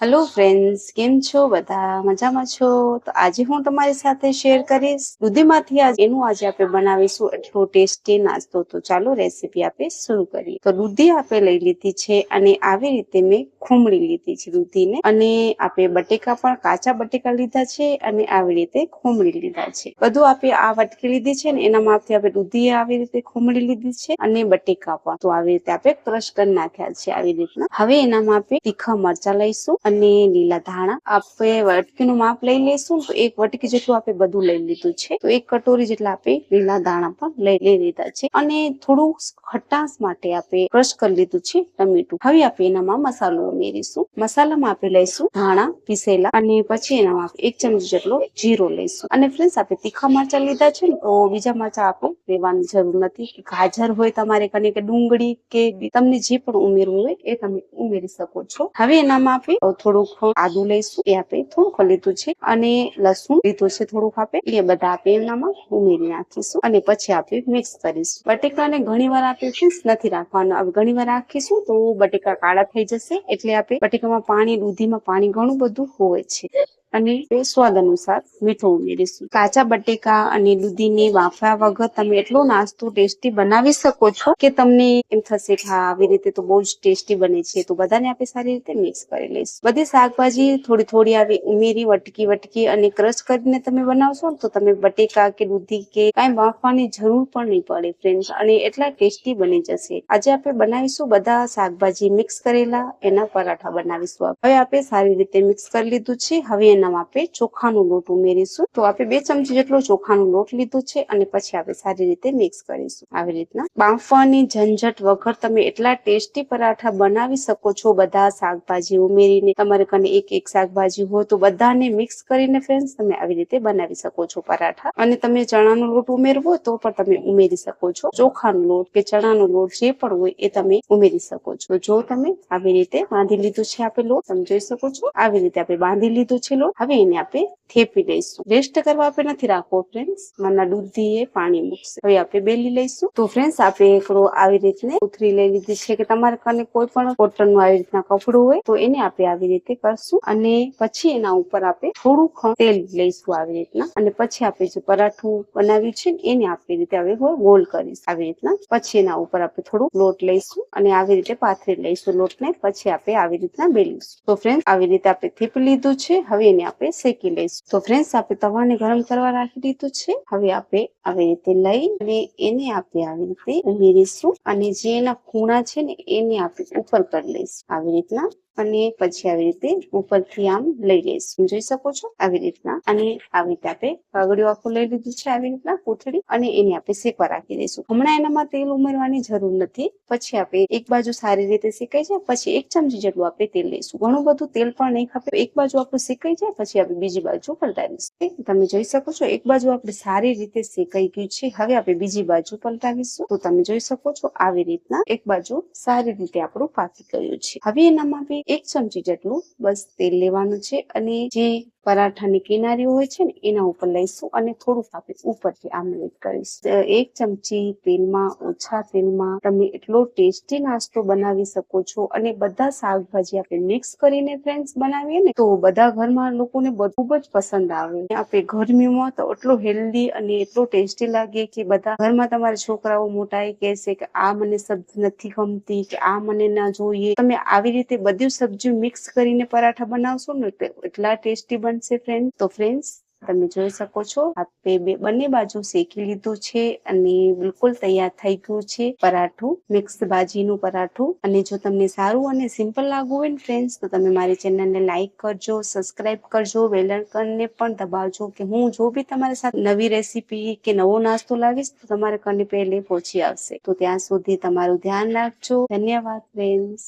Hello friends કેમ છો? બધા મજામાં છો? તો આજે હું તમારી સાથે શેર કરીશ. દૂધીમાંથી એનું આજે આપણે બનાવીશું. એટલો ટેસ્ટી નાસ્તો. તો ચાલો રેસીપી આપણે શરૂ કરીએ. તો દૂધી આપણે લઈ લીધી છે અને આવી રીતે મેં ખુમડી લીધી છે દૂધીને. અને આપણે બટેકા પણ કાચા બટેકા લીધા છે અને આવી રીતે ખુમડી લીધા છે. બધું આપણે આ વટકી લીધી છે ને એના માપથી આપણે દૂધી આવી રીતે ખુમડી લીધી છે અને બટેકા પણ. તો આવી રીતે આપણે ક્રશ કરી નાખ્યા છે આવી રીતના. હવે એનામાં આપણે તીખા મરચા લઈશું અને લીલા ધાણા આપણે વટકીનું માપ લઈ લઈશું તો એક વટકી જેટલું આપણે બધું લઈ લીધું છે. તો એક કટોરી જેટલા આપણે લીલા ધાણા પણ લઈ લઈ લીધા છે. અને થોડું ખટાશ માટે આપણે ક્રશ કરી લીધું છે ટમેટું. હવે આપણે એનામાં મસાલો ઉમેરીશું. મસાલામાં આપણે લઈશું ધાણા, પીસેલા અને પછી એનામાં એક ચમચી જેટલો જીરો લઈશું. અને ફ્રેન્ડ્સ આપણે તીખા મરચા લીધા છે તો બીજા મરચા આપણે લેવાની જરૂર નથી. ગાજર હોય તમારે કને કે ડુંગળી કે તમને જે પણ ઉમેરવું હોય એ તમે ઉમેરી શકો છો. હવે એનામાં આપણે થોડુંક આદુ લઈશું, એ આપણે થોડુંક લીધું છે, અને લસણ લીધું છે થોડુંક આપણે એ બધા આપણે એનામાં ઉમેરી નાખીશું, અને પછી આપણે મિક્સ કરીશું. બટેકાને ઘણી વાર આપણે ફીસ નથી રાખવાનું, હવે ઘણી વાર રાખીશું તો બટેકા કાળા થઈ જશે, એટલે આપણે બટેકામાં પાણી, દૂધીમાં પાણી ઘણું બધું હોય છે. અને સ્વાદ અનુસાર મીઠું ઉમેરીશું કાચા બટેકા અને દૂધીને વાફ્યા વગર તમે એટલો નાસ્તો ટેસ્ટી બનાવી શકો છો કે તમને એમ થશે કે હા, આવી રીતે તો બહુ જ ટેસ્ટી બને છે. તો બધાને આપણે સારી રીતે મિક્સ કરી લઈશું. બધી શાકભાજી થોડી થોડી આવી ઉમેરી, વટકી વટકી અને ક્રશ કરીને તમે બનાવશો તો તમે બટેકા કે દૂધી કે કાંઈ બાફવાની જરૂર પણ નહીં પડે ફ્રેન્ડ્સ અને એટલા ટેસ્ટી બની જશે. આજે આપણે બનાવીશું બધા શાકભાજી મિક્સ કરેલા. એના પરાઠા બનાવીશું હવે આપણે સારી રીતે મિક્સ કરી લીધું છે. હવે એનામાં આપણે ચોખાનો લોટ ઉમેરીશું. તો આપણે બે ચમચી જેટલો ચોખાનો લોટ લીધો છે અને પછી આપણે સારી રીતે મિક્સ કરીશું. આવી રીતના. બાફવાની ઝંઝટ વગર તમે એટલા ટેસ્ટી પરાઠા બનાવી શકો છો, બધા શાકભાજી ઉમેરીને. તમારે કને એક એક શાકભાજી હોય તો બધાને મિક્સ કરીને ફ્રેન્ડ્સ તમે આવી રીતે બનાવી શકો છો પરાઠા. અને તમે ચણાનો લોટ ઉમેરવો તો પણ તમે ઉમેરી શકો છો. ચોખાનો લોટ કે ચણાનો લોટ જે પણ હોય એ તમે ઉમેરી શકો છો. જો તમે આવી રીતે બાંધી લીધું છે આપણે લોટ તમે જોઈ શકો છો? આવી રીતે આપણે બાંધી લીધું છે લોટ. હવે એને આપણે થેપી લઈશું. રેસ્ટ કરવા આપણે નથી રાખવો ફ્રેન્ડ્સ માના દૂધી એ પાણી મૂકશે. હવે આપણે બેલી લઈશું. તો ફ્રેન્ડ્સ આપણે એકડો આવી રીતને ઉથરી લઈ લીધી છે કે તમારે કને કોઈ પણ કોટનનું આવી રીતના કપડું હોય, તો એને આપણે આવી રીતે કરશું. અને પછી એના ઉપર આપણે થોડું તેલ લઈશું આવી રીતના. અને પછી આપણે જે પરાઠું બનાવ્યું છે એને આપણી રીતે હવે ગોલ કરીશું આવી રીતના. પછી એના ઉપર આપણે થોડું લોટ લઈશું અને આવી રીતે પાથરી લઈશું લોટને. પછી આપણે આવી રીતના બેલીશું. તો ફ્રેન્ડ આવી રીતે આપણે થેપી લીધું છે. હવે એને આપણે શેકી લઈશું. તો ફ્રેન્ડ્સ આપણે તવાને ગરમ કરવા રાખી દીધું છે. હવે આપણે આવી રીતે લઈ અને એને આપણે આવી રીતે ઉમેરીશું અને જે એના ખૂણા છે ને, એને આપણે ઉપર કરી લઈશું. આવી રીતના અને પછી આવી રીતે ઉપરથી આમ લઈ લઈશું. જોઈ શકો છો? આવી રીતના. અને આવી રીતે આપણે કાગળિયું આખું લઈ લીધું છે, આવી રીતના કોથળી. અને એને આપણે શેકવા રાખી દઈશું. હમણાં એનામાં તેલ ઉમેરવાની જરૂર નથી. પછી આપણે એક બાજુ સારી રીતે શેકાઈ જાય, પછી એક ચમચી જેટલું આપણે તેલ લઈશું. ઘણું બધું તેલ પણ નહીં ખાપે એક બાજુ આપણું શેકાઈ જાય, પછી આપણે બીજી બાજુ પલટાવીશું તમે જોઈ શકો છો, એક બાજુ આપણે સારી રીતે શેકાઈ ગયું છે. હવે આપણે બીજી બાજુ પલટાવીશું. તો તમે જોઈ શકો છો, આવી રીતના એક બાજુ સારી રીતે આપણું પાકી ગયું છે. હવે એનામાં આપણે એક ચમચી જેટલું બસ તેલ લેવાનું છે અને જે પરાઠાની કિનારીઓ હોય છે ને, એના ઉપર લઈશું અને થોડુંક આપણે ઉપરથી આમલેટ કરીશું. એક ચમચી તેલમાં, ઓછા તેલમાં તમે એટલો ટેસ્ટી નાસ્તો બનાવી શકો છો અને બધા શાકભાજી આપણે મિક્સ કરીને ફ્રેન્ડ્સ બનાવીએ ને, તો બધા ઘરમાં લોકોને ખૂબ જ પસંદ આવે. આપણે ગરમીમાં તો એટલો હેલ્ધી અને એટલો ટેસ્ટી લાગે કે બધા ઘરમાં તમારા છોકરાઓ મોટા એ કહેશે કે આ મને સબ્જી નથી ગમતી, કે આ મને ના જોઈએ. તમે આવી રીતે બધી સબ્જી મિક્સ કરીને પરાઠા બનાવશો ને એટલા ટેસ્ટી બનશે ફ્રેન્ડ તો ફ્રેન્ડ્સ તમે જોઈ શકો છો આપણે બંને બાજુ શેકી લીધું છે અને બિલકુલ તૈયાર થઈ ગયું છે પરાઠું મિક્સ ભાજીનું પરાઠું. અને જો તમને સારું અને સિમ્પલ લાગવું હોય ને ફ્રેન્ડ્સ તો તમે મારી ચેનલને લાઈક કરજો સબસ્ક્રાઇબ કરજો બેલકનને પણ દબાવજો કે હું જો બી તમારી સાથે નવી રેસીપી કે નવો નાસ્તો લાવીશ, તો તમારે કને પહેલે પહોંચી આવશે. તો ત્યાં સુધી તમારું ધ્યાન રાખજો. ધન્યવાદ ફ્રેન્ડ્સ